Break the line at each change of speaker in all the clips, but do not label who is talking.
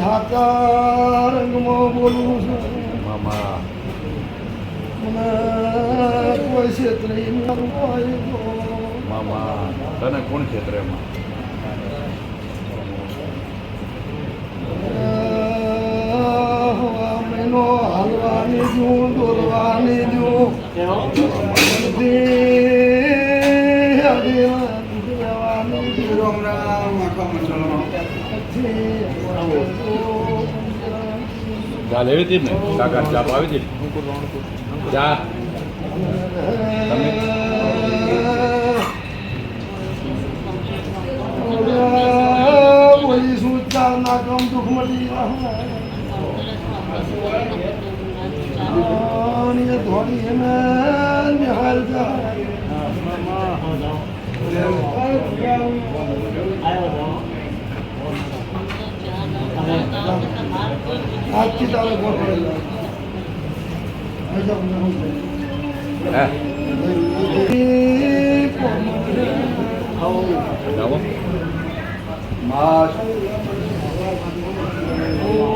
હાથા રંગમાં બોલું છું
મામા
મને કોઈ ક્ષેત્રે
મામા તને કોણ ક્ષેત્ર
હવા મહિનો હાલવાની જો દોરવાની જું જું. પછી
ચા લેવી હતી ને કાકા ચા પાવી હતી? ચા તમે?
શું ચાર ના કામ દુઃખ আজকে তাহলে বড় করে হ্যাঁ মাস ও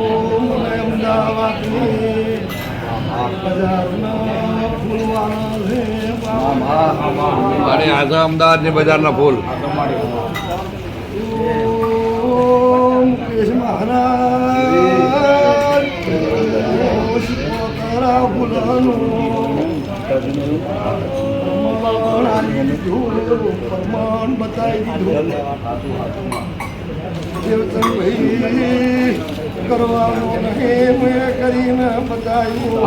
હે જાઓ અને આજે અમદાવાદની બજારના ફૂલ.
પ્રમાણ બતાવી દીધું કરવાનું નહીં મેં કરીને બતાવ્યું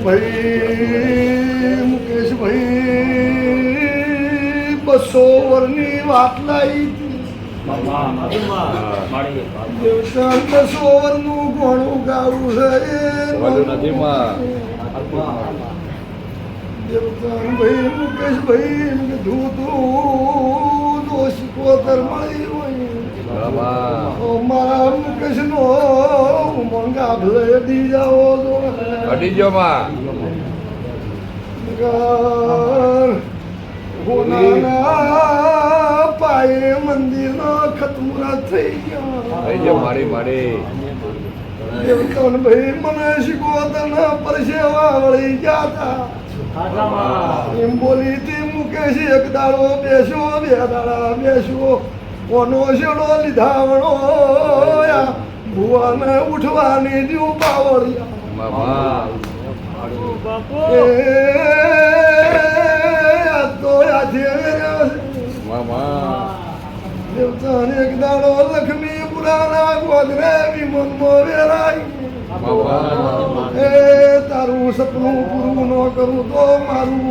ભાઈ મુકેશભાઈ બસો વરની વાત લાવી દેવતા બસો વરનું ઘણું ગાવું છે ભાઈ મુકેશભાઈ એમ કીધું તું દોષ મળી હોય. મારા મુકેશનો મંગા ભલે દી જાઓ તો
અડી ગયો માં.
હોનાના પાયે મંદિરનો ખતમુરા થઈ ગયા.
થઈ ગયો મારી મારી.
દેવતાન ભાઈ મને શીખવતના પરસેવા વળી ગયા હતા એમ બોલી તી મુકેશ એક દાડો બેસો બે દાડા બેસો કોનો શેડો લીધાવણો ભુવાને ઉઠવાની દીવ આજે દેવતાને એક દાડો લક્ષ્મી પુરાણા ગોદરે વિમન મોરે
રાય
એ તારું સપનું પૂરું ન કરું તો મારું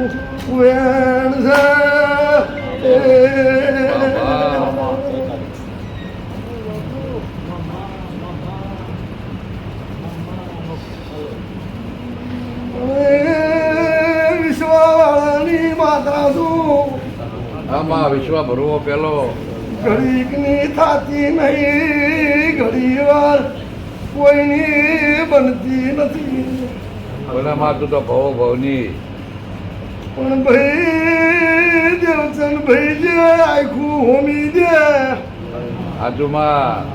વેણ છે. વિશ્વવાળાની માતા છું.
આમાં વિશ્વ ભરવો પેલો.
ઘડીકની થાતી નહીં ઘડી વાર કોઈની બનતી નથી.
ઓલામાં માતું તો ભવો ભવની.
પણ ભાઈ દેવચંદ ભાઈ જે આખું હોમી દે.
આજુમાં.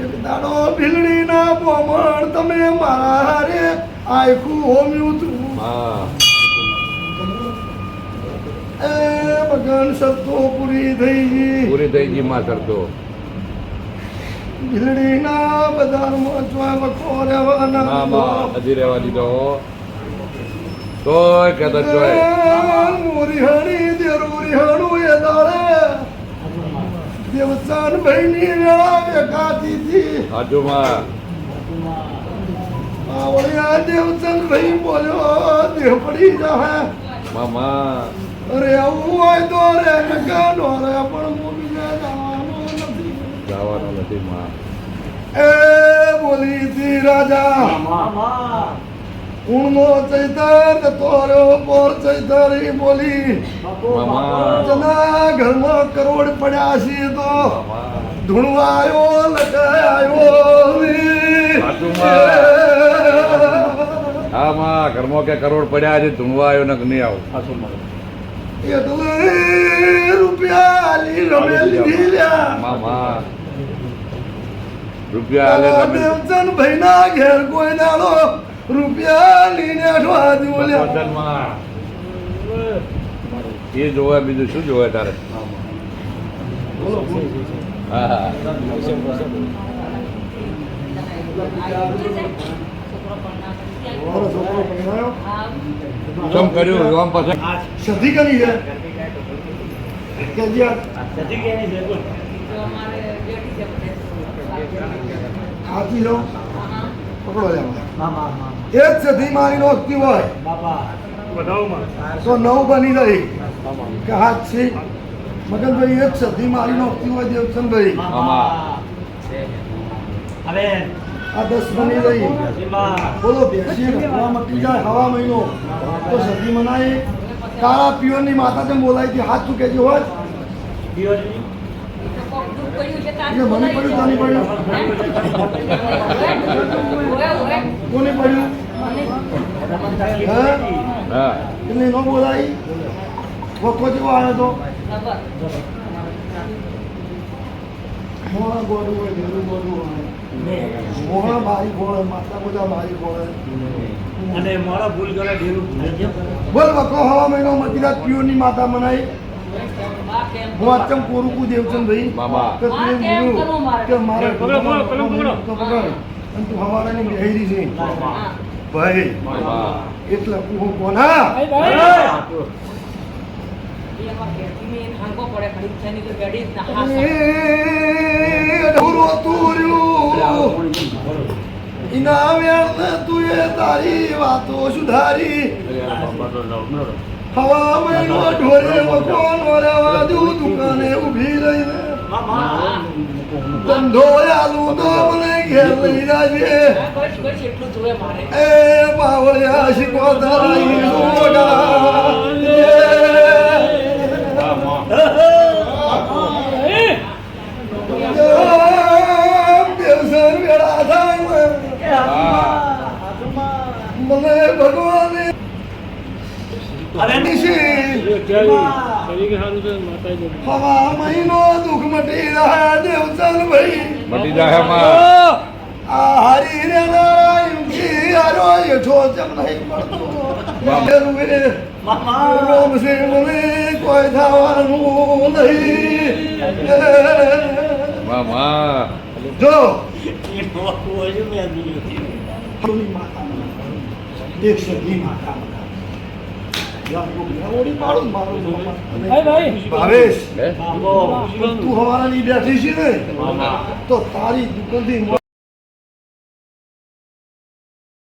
એક દાડો ભીલડી ના બોમણ તમે મારા હારે આખું હોમ્યું તું.
હા.
એ ભગવાન સત્તો પૂરી થઈ ગઈ.
પૂરી થઈ ગઈ માં કરતો
ભીલડી ના બજારમાં ચોય વખો રહેવાના.
હજી રહેવા દીધો. તોય કહેતો ચોય
મોરીહાણી દેરોરીહાણું એ દાડે દેવચાન ભાઈની વેળા વેકાતી હતી
આજુમાં
આવળિયા દેવચંદ ભાઈ બોલ્યો દેહ પડી જાહે
મામા.
અરે આવું હોય તો રે નકા નો રે પણ મોબીને જવાનો નથી
જવાનો નથી માં
એ બોલી હતી રાજા. ઊણનો ચૈતર તોરો પોર ચૈતરી બોલી. ચના ઘરમાં કરોડ પડ્યા છે તો ધૂણવાયો લગાયો
આજુમાં મારા ઘરમાં કે કરોડ પડ્યા છે ધૂણવાયો આવ્યો ને નહીં આવું?
એટલે રૂપિયા લી રમે લીધી. લ્યા
મામા રૂપિયા આલે
દેવચંદ ભાઈ ના ઘેર કોઈ દાડો રૂપિયા લીને અઠવા લ્યા
વચનમાં. એ જોવા બીજું શું જોવે તારે? હા ચમ કર્યું? આમ પછી?
સધી કરી છે. કે લો. પકડો લેવા એ જ સધી મારી નો હોય તો નવ બની રહી. કે હાથ છે. મગનભાઈ એ જ સધી મારી નો હોય દેવચંદભાઈ
હવે
આ દસ બની રહી. બોલો બેસી હવા મટી જાય હવા મહિનો. તો સદી મનાય. કાળા પિયોની માતા જેમ બોલાય છે હાથ ચૂકે જે હોય? મને પડ્યું તાની પડ્યું? કોને પડ્યું? હે?
હા.
એટલે ન બોલાય વખો જેવો આવ્યો તો? મોણા ગોડું હોય ઘેરું ગોડું હોય. મોણા મારી ગોળે માતા બધા મારી ગોળે
અને મારા ભૂલ કરે ઢેરું
બોલ વખો હવા મહિનો મટી જાય માતા મનાઈ. હું કોરુકુ દેવચંદ ભાઈ કે
મારે?
પકડો, પકડો, પકડો.
અને તું હવારાની બેહરી છે ભાઈ એટલે હું? કોના એ ઢોરો તુર્યું ઇનામ તું એ તારી વાતો સુધારી. હવા મહિનો ઢોરે વકોનો રેવાજુ દુકાને ઊભી રહીને ધંધો આલુ તો મને ઘેર લઈ જાજે એ મને ભગવાને હવા મહિનો દુઃખ મટી રહ્યા દેવચંદ ભાઈ
મટી જાય માં
આ હારી રે નારાયણ કી હારો હેઠો જમ નહીં પડતો રૂએ રોમ છે મને કોઈ થવાનું નહીં
મામા
જો એક સદી માતા ભાવેશ તું હવારાની બેઠી છે ને? તો તારી દુકાનથી